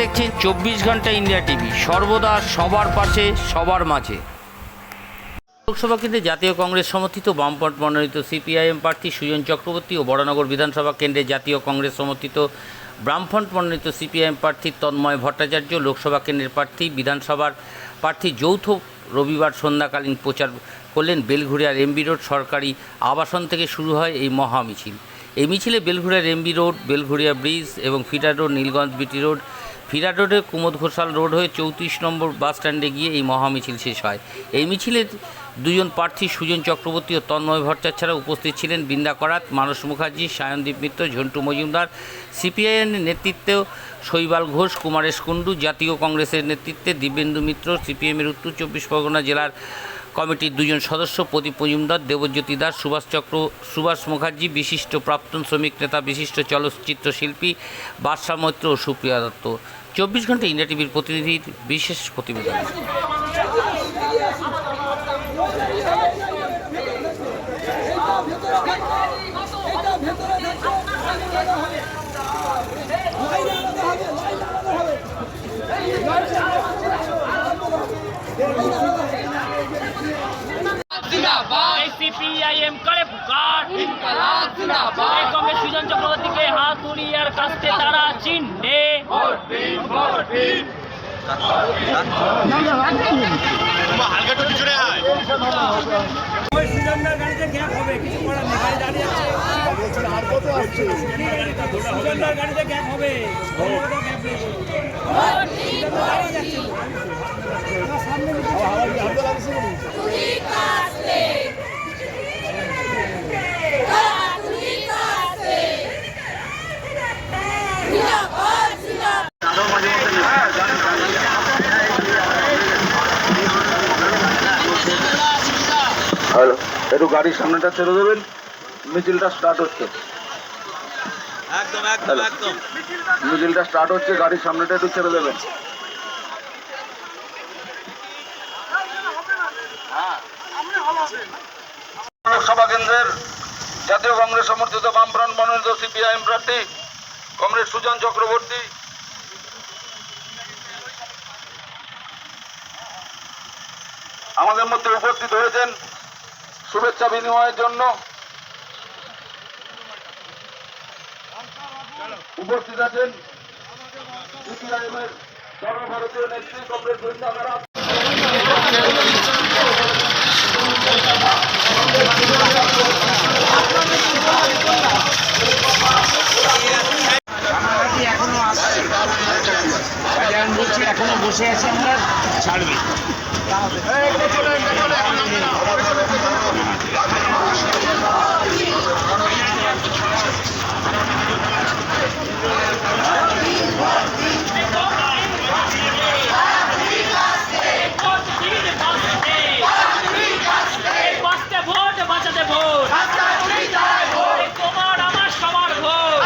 দেখছেন চব্বিশ ঘণ্টা ইন্ডিয়া টিভি। সর্বদা সবার পাশে, সবার মাঝে। লোকসভা কেন্দ্রে জাতীয় কংগ্রেস সমর্থিত, বামপন্থ মনোনীত সিপিআইএম প্রার্থী সুজন চক্রবর্তী ও বড়নগর বিধানসভা কেন্দ্রে জাতীয় কংগ্রেস সমর্থিত বামফ্রন্ট মনোনীত সিপিআইএম প্রার্থী তন্ময় ভট্টাচার্য, লোকসভা কেন্দ্রের প্রার্থী, বিধানসভার প্রার্থী যৌথ রবিবার সন্ধ্যাকালীন প্রচার করলেন বেলঘুরিয়ার এমবি রোড সরকারি আবাসন থেকে শুরু হয় এই মহা মিছিল এই মিছিলে বেলঘুরিয়ার এমবি রোড, বেলঘুরিয়া ব্রিজ এবং feeder road, Nilganj BT road ফিরার রোডে কুমোদ ঘোষাল রোড হয়ে চৌত্রিশ নম্বর বাস স্ট্যান্ডে গিয়ে এই মহা মিছিল শেষ হয়। এই মিছিলে দুজন প্রার্থী সুজন চক্রবর্তী ও তন্ময় ভট্টাচার্য ছাড়া উপস্থিত ছিলেন। বৃন্দা করাত, মানস মুখার্জি, সায়নদীপ মিত্র, ঝন্টু মজুমদার সিপিআইএমের নেতৃত্বেও শৈবাল ঘোষ, কুমারেশ কুণ্ডু, জাতীয় কংগ্রেসের নেতৃত্বে দিব্যেন্দু মিত্র, সিপিএমের উত্তর চব্বিশ পরগনা জেলার কমিটির দুজন সদস্য প্রদীপ মজুমদার, দেবজ্যোতি দাস, সুভাষ চক্র, সুভাষ মুখার্জি, বিশিষ্ট প্রাক্তন শ্রমিক নেতা, বিশিষ্ট চলচ্চিত্র শিল্পী বাদশা মৈত্র ও সুপ্রিয়া দত্ত। চব্বিশ ঘণ্টা ইন্ডিয়া টিভির প্রতিনিধির বিশেষ প্রতিবেদন সিপিআইএম করে পুকার এই কংগ্রেস সুজন চক্রবর্তীকে হাতুড়িয়ার কাছে তারা চিহ্নে। হ্যালো একটু গাড়ির সামনেটা ছেড়ে দেবেন মিছিলটা স্টার্ট হচ্ছে। একদম একদম একদম। মিছিলটা স্টার্ট হচ্ছে গাড়ির সামনেটা একটু ছেড়ে দেবেন। লোকসভা কেন্দ্রের জাতীয় কংগ্রেস সমর্থিত বামফ্রন্ট মনোনীত সিপিআইএম প্রার্থী কমরেড সুজন চক্রবর্তী। আমাদের মধ্যে উপস্থিত হয়েছেন শুভেচ্ছা বিনিময়ের জন্য উপস্থিত আছেন সিপিআইএমের সর্বভারতীয় নেত্রী কংগ্রেস বৃন্দা করাত এখনও বসে আছি আমরা ছাড়বে বাঁচতে ভোট বাঁচাতে ভোট এই তোমার আমার সবার ভোট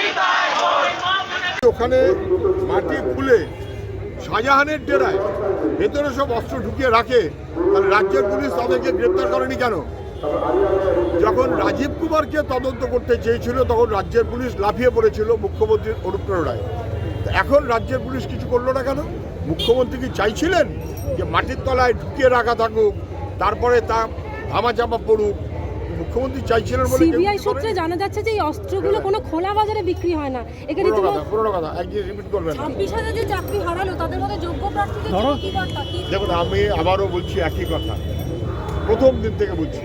এই মা বোনেদের ওখানে মাটি খুলে শাহজাহানের ডেরায় ভেতরে সব অস্ত্র ঢুকিয়ে রাখে, তাহলে রাজ্যের পুলিশ তাদেরকে গ্রেপ্তার করেনি কেন? যখন রাজীব কুমারকে তদন্ত করতে চেয়েছিল, তখন রাজ্যের পুলিশ লাফিয়ে পড়েছিল মুখ্যমন্ত্রীর অনুপ্রেরণায়। এখন রাজ্যের পুলিশ কিছু করল না কেন? মুখ্যমন্ত্রী কি চাইছিলেন যে মাটির তলায় ঢুকিয়ে রাখা থাকুক, তারপরে তা ধামাচাপা পড়ুক মুখ্যমন্ত্রী চাইছিলেন বলে সিবিআই সূত্রে জানা যাচ্ছে যে এই অস্ত্রগুলো কোনো খোলা বাজারে বিক্রি হয় না। পুরোনো রীতিমতো কথা পুরোনো কথা একদিন রিপিট করবেন। না ছাব্বিশ হাজার যে চাকরি হারালো তাদের মধ্যে যোগ্য প্রার্থীদের কি বার্তা দেখুন আমি আবারও বলছি একই কথা। প্রথম দিন থেকে বলছি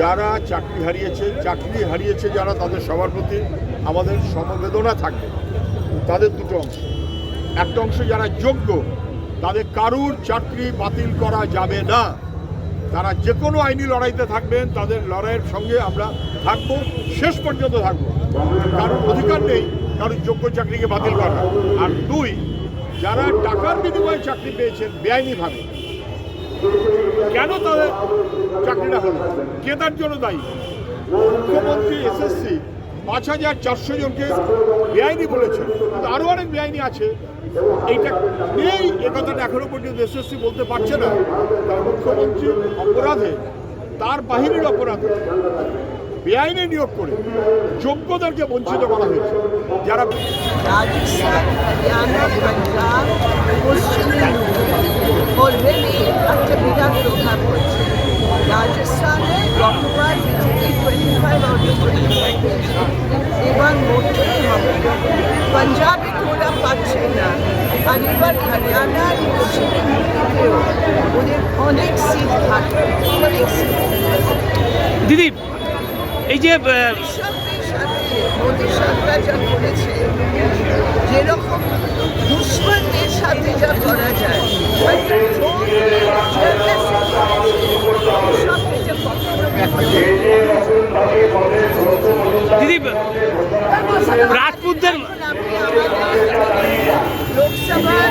যারা চাকরি হারিয়েছে চাকরি হারিয়েছে যারা তাদের সবার প্রতি আমাদের সমবেদনা থাকবে। তাদের দুটো অংশ। একটা অংশ যারা যোগ্য তাদের কারুর চাকরি বাতিল করা যাবে না। তারা যে কোনো আইনি লড়াইতে থাকবেন, তাদের লড়াইয়ের সঙ্গে আমরা থাকব, শেষ পর্যন্ত থাকব। কারোর অধিকার নেই, কারোর যোগ্য চাকরিকে বাতিল করা। আর দুই, যারা টাকার বিনিময়ে চাকরি পেয়েছেন বেআইনিভাবে, কেন তাদের চাকরিটা হলো? কে তার জন্য দায়ী? মুখ্যমন্ত্রী, এসএসসি, পাঁচ হাজার চারশো জনকে বেআইনি বলেছেন আরও অনেক বেআইনি আছে। এইটা নেই এ কথাটা এখনও পর্যন্ত এসএসসি বলতে পারছে না। কারণ মুখ্যমন্ত্রী অপরাধে, তার বাহিনীর অপরাধে বেআইনি নিয়োগ করে যোগ্যদেরকে বঞ্চিত করা হয়েছে। যারা রাজস্থান ওরা পাচ্ছে না। আর এবার হরিয়ানার পশ্চিমবঙ্গেও ওদের অনেক সিট থাকবে অনেক সিট দিদি এই যে মোদী সরকার যা করেছে যেরকম দুশ্মনদের সাথে যা করা যায় একটা drone দিয়ে tear gas এ কৃষককে যে কখনো দিদি রাজপুতদের এখন আপনি আমাদের লোকসভার